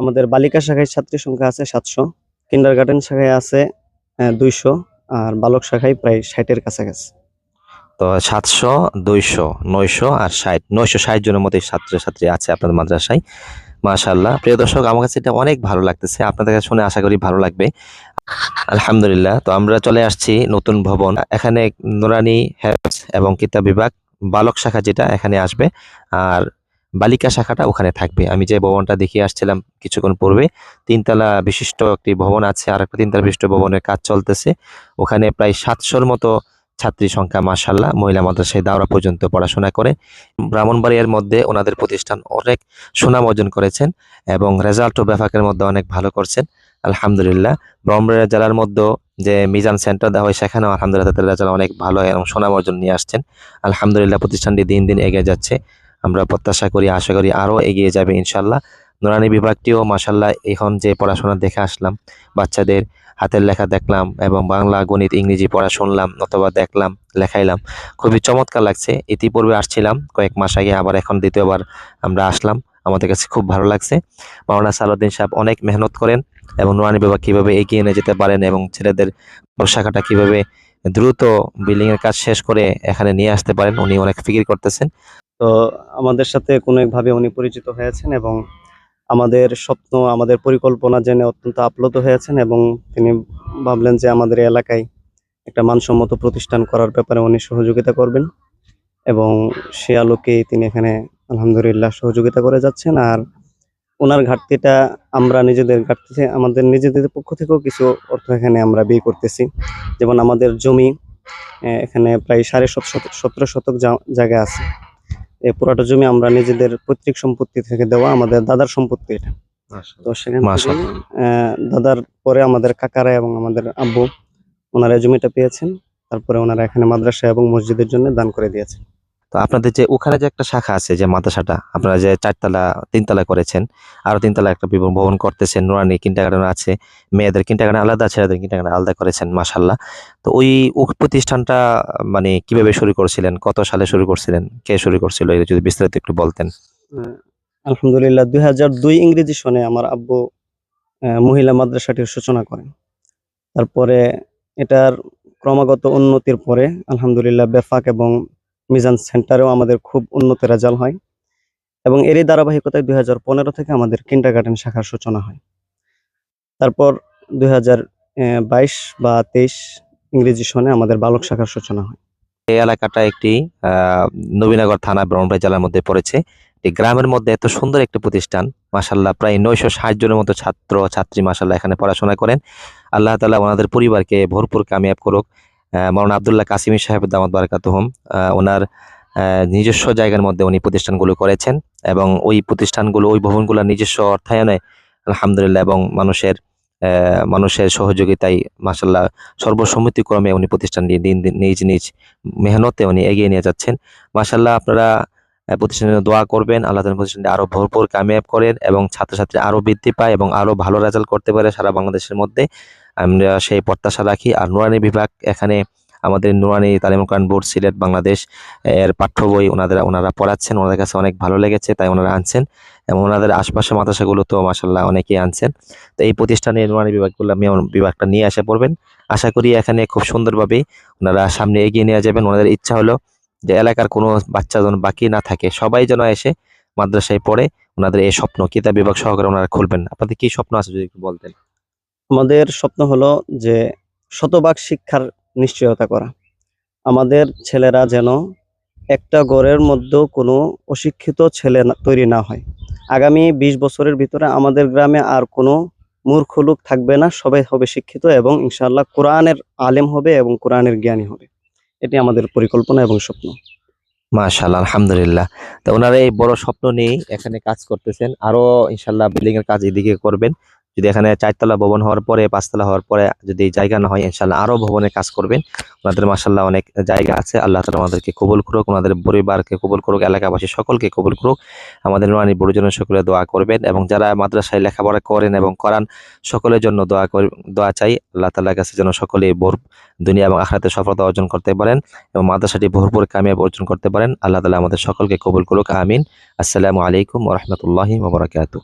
আমাদের বালিকা শাখায় ছাত্রী সংখ্যা আছে সাতশো কিন্ডার গার্ডেন শাখায় আছে দুইশো, আর বালক শাখায় প্রায় ষাটের কাছাকাছি। তো সাতশো, দুইশো, নয়শো আর ষাট, নয়শো ষাট জনের মতো ছাত্রছাত্রী আছে আপনাদের মাদ্রাসায়। মাশাল্লাহ প্রিয় দর্শক, আমার কাছে এটা অনেক ভালো লাগতেছে। আপনাদের কাছে শুনে আশা করি ভালো লাগবে। আলহামদুলিল্লাহ। তো আমরা চলে আসছি নতুন ভবন। এখানে নুরানি হেফজ এবং কিতাব বিভাগ বালক শাখা যেটা এখানে আসবে। আর বালিকা শাখাটা ওখানে থাকবে। আমি যে ভবনটা দেখিয়ে আসছিলাম কিছুক্ষণ পূর্বে, তিনতলা বিশিষ্ট একটি ভবন আছে আর একটা তিনতলা বিশিষ্ট ভবনের কাজ চলতেছে। ওখানে প্রায় সাতশোর মতো ছাত্রী সংখ্যা মাসাল্লাহ মহিলা মাদ্রাসায় দাওরা পর্যন্ত পড়াশোনা করে। ব্রাহ্মণবাড়িয়ার মধ্যে ওনাদের প্রতিষ্ঠান অনেক সুনাম অর্জন করেছেন এবং রেজাল্টও ব্যাপকের মধ্যে অনেক ভালো করছেন। আলহামদুলিল্লাহ, ব্রাহ্মণবাড়িয়া জেলার মধ্যে যে মিজান সেন্টার দেওয়া হয়, সেখানেও আলহামদুলিল্লাহ তাদের রেজাল্ট অনেক ভালো এবং সুনাম অর্জন নিয়ে আসছেন। আলহামদুলিল্লাহ, প্রতিষ্ঠানটি দিন দিন এগিয়ে যাচ্ছে। আমরা প্রত্যাশা করি, আশা করি আরও এগিয়ে যাবে ইনশাল্লাহ। নুরানি বিভাগটিও মাসাল্লাহ এখন যে পড়াশোনা দেখে আসলাম, বাচ্চাদের হাতের লেখা দেখলাম এবং বাংলা, গণিত, ইংরেজি পড়া শুনলাম অথবা দেখলাম, লেখাইলাম। খুবই চমৎকার লাগছে। ইতিপূর্বে আসছিলাম, কয়েক মাস আগে আবার এখন দ্বিতীয়বার আমরা আসলাম। আমাদের কাছে খুব ভালো লাগছে। মাওলানা সালাউদ্দিন সাহেব অনেক মেহনত করেন এবং নুরানি বিভাগ কীভাবে এগিয়ে নিয়ে যেতে পারেন এবং ছেলেদের শাখাটা কীভাবে দ্রুত বিল্ডিং এর কাজ শেষ করে এখানে নিয়ে আসতে পারেন। উনি অনেক ফিকির করতেছেন। তো আমাদের সাথে কোনো একভাবে উনি পরিচিত হয়েছেন এবং আমাদের স্বপ্ন, আমাদের পরিকল্পনা জেনে অত্যন্ত আপ্লুত হয়েছেন এবং তিনি ভাবলেন যে আমাদের এলাকায় একটা মানসম্মত প্রতিষ্ঠান করার ব্যাপারে উনি সহযোগিতা করবেন এবং সে আলোকেই তিনি এখানে আলহামদুলিল্লাহ সহযোগিতা করে যাচ্ছেন। আর ওনার ঘাটতিটা আমরা নিজেদের ঘাটতি আমাদের নিজেদের পক্ষ থেকেও কিছু অর্থ এখানে আমরা ব্যয় করতেছি। যেমন আমাদের জমি এখানে প্রায় সাড়ে সত- সতেরো শতক জায়গা আছে। এই পুরাটা জমি আমরা নিজেদের পৈতৃক সম্পত্তি থেকে দেওয়া আমাদের দাদার সম্পত্তি এটা। তো সেখান দাদার পরে আমাদের কাকারা এবং আমাদের আব্বু ওনারা জমিটা পেয়েছেন। তারপরে ওনারা এখানে মাদ্রাসা এবং মসজিদের জন্য দান করে দিয়েছেন। তো আপনাদের যে ওখানে যে একটা শাখা আছে যে মাদ্রাসাটা, আপনারা যে চারতলা, তিনতলা করেছেন আরও তিনতলা একটা ভবন করতেছেন, নুরানি কিন্টাগার্ডেন আছে, মেয়েদের কিন্টাগার্ডেন আলাদা আছে ছেলেদের কিন্টাগার্ডেন আলাদা করেছেন মাসাল্লাহ তো ওই প্রতিষ্ঠানটা মানে কীভাবে শুরু করছিলেন, কত সালে শুরু করছিলেন, কে শুরু করছিল, এটা যদি বিস্তারিত একটু বলতেন। আলহামদুলিল্লাহ, দুই হাজার দুই ইংরেজি সনে আমার আব্বু মহিলা মাদ্রাসাটির সূচনা করেন। তারপরে এটার ক্রমাগত উন্নতির পরে, আলহামদুলিল্লাহ, বেফাক এবং মিজান সেন্টারেও আমাদের খুব উন্নত রেজাল্ট হয় এবং এরই ধারাবাহিকতায় দুই হাজার পনেরো থেকে আমাদের কিন্ডার গার্ডেন শাখার সূচনা হয়। তারপর দুই হাজার বাইশ বা তেইশ ইংরেজি সনে আমাদের বালক শাখার সূচনা হয়। এই এলাকাটা একটি নবীনগর থানা ব্রহ্মপুর জেলার মধ্যে পড়েছে। এই গ্রামের মধ্যে এত সুন্দর একটি প্রতিষ্ঠান মাসাল্লাহ প্রায় নয়শো ষাট জনের মতো ছাত্র, ছাত্রী মাসাল্লাহ এখানে পড়াশোনা করেন। আল্লাহ তালা ওনাদের পরিবারকে ভরপুর কামিয়াব করুক। মৌলানা আবদুল্লাহ কাসিমি সাহেব দামাত বারাকাতুহম ওনার নিজস্ব জায়গার মধ্যে উনি প্রতিষ্ঠানগুলো করেছেন এবং ওই প্রতিষ্ঠানগুলো, ওই ভবনগুলোর নিজস্ব অর্থায়নে আলহামদুলিল্লাহ এবং মানুষের মানুষের সহযোগিতায় মাসাল্লাহ সর্বসম্মতিক্রমে উনি প্রতিষ্ঠানটি দিন দিন, নিজ নিজ মেহনতে উনি এগিয়ে নিয়ে যাচ্ছেন। মাসাল্লাহ আপনারা প্রতিষ্ঠানের দোয়া করবেন, আল্লাহ তাআলা প্রতিষ্ঠানটি আরও ভরপুর, কামিয়াব করেন এবং ছাত্রছাত্রী আরও বৃদ্ধি পায় এবং আরও ভালো রেজাল্ট করতে পারে সারা বাংলাদেশের মধ্যে। আমরা সেই প্রত্যাশা রাখি। আর নুরানি বিভাগ এখানে আমাদের নুরানি তালিম কোরআন বোর্ড, সিলেট, বাংলাদেশ, এর পাঠ্য বই ওনাদের, ওনারা পড়াচ্ছেন। ওনাদের কাছে অনেক ভালো লেগেছে, তাই ওনারা আনছেন। এবং ওনাদের আশপাশের মাদ্রাসাগুলো তো মাসাল্লাহ অনেকেই আনছেন। তো এই প্রতিষ্ঠানে নুরানি বিভাগগুলো আমি বিভাগটা নিয়ে আসা পড়বেন। আশা করি এখানে খুব সুন্দরভাবে ওনারা সামনে এগিয়ে নিয়ে যাবেন। ওনাদের ইচ্ছা হলো যে এলাকার কোনো বাচ্চা যেন বাকি না থাকে। সবাই যেন এসে মাদ্রাসায় পড়ে। ওনাদের এই স্বপ্ন, কিতাব বিভাগ সহকারে ওনারা খুলবেন। আপনাদের কি স্বপ্ন আছে যদি একটু বলতেন? আমাদের স্বপ্ন হলো যে শতভাগ শিক্ষার নিশ্চয়তা করা। আমাদের ছেলেরা যেন একটা গড়ের মধ্যেও কোনো অশিক্ষিত ছেলে তৈরি না হয়। আগামী বিশ বছরের ভিতরে আমাদের গ্রামে আর কোনো মূর্খ লোক থাকবে না, সবাই হবে শিক্ষিত এবং ইনশাআল্লাহ কোরআনের আলেম হবে এবং কোরআনের জ্ঞানী হবে। এটি আমাদের পরিকল্পনা এবং স্বপ্ন। মাশাআল্লাহ, আলহামদুলিল্লাহ। তো ওনারা এই বড় স্বপ্ন নিয়ে এখানে কাজ করতেছেন। আরও ইনশাল্লাহ বিল্ডিং এর কাজ এদিকে করবেন। যদি এখানে চারতলা ভবন হওয়ার পরে, পাঁচতলা হওয়ার পরে যদি জায়গা না হয় ইনশাল্লাহ আরও ভবনে কাজ করবেন। ওনাদের মাশাল্লাহ অনেক জায়গা আছে। আল্লাহ তালা আমাদেরকে কবুল করুক, ওনাদের পরিবারকে কবুল করুক, এলাকাবাসী সকলকে কবুল করুক। আমাদের নোয়ানি বড়জনের সকলে দোয়া করবেন এবং যারা মাদ্রাসায় লেখাপড়া করেন এবং করান, সকলের জন্য দোয়া কর, দোয়া চাই। আল্লাহ তালার কাছে যেন সকলে ভোর দুনিয়া এবং আখরাতে সফলতা অর্জন করতে পারেন এবং মাদ্রাসাটি ভরপুর কামিয়াব অর্জন করতে পারেন। আল্লাহ তালা আমাদের সকলকে কবুল করুক, আমিন। আসসালামু আলাইকুম ওরহমতুল্লাহি ওবরাকাতু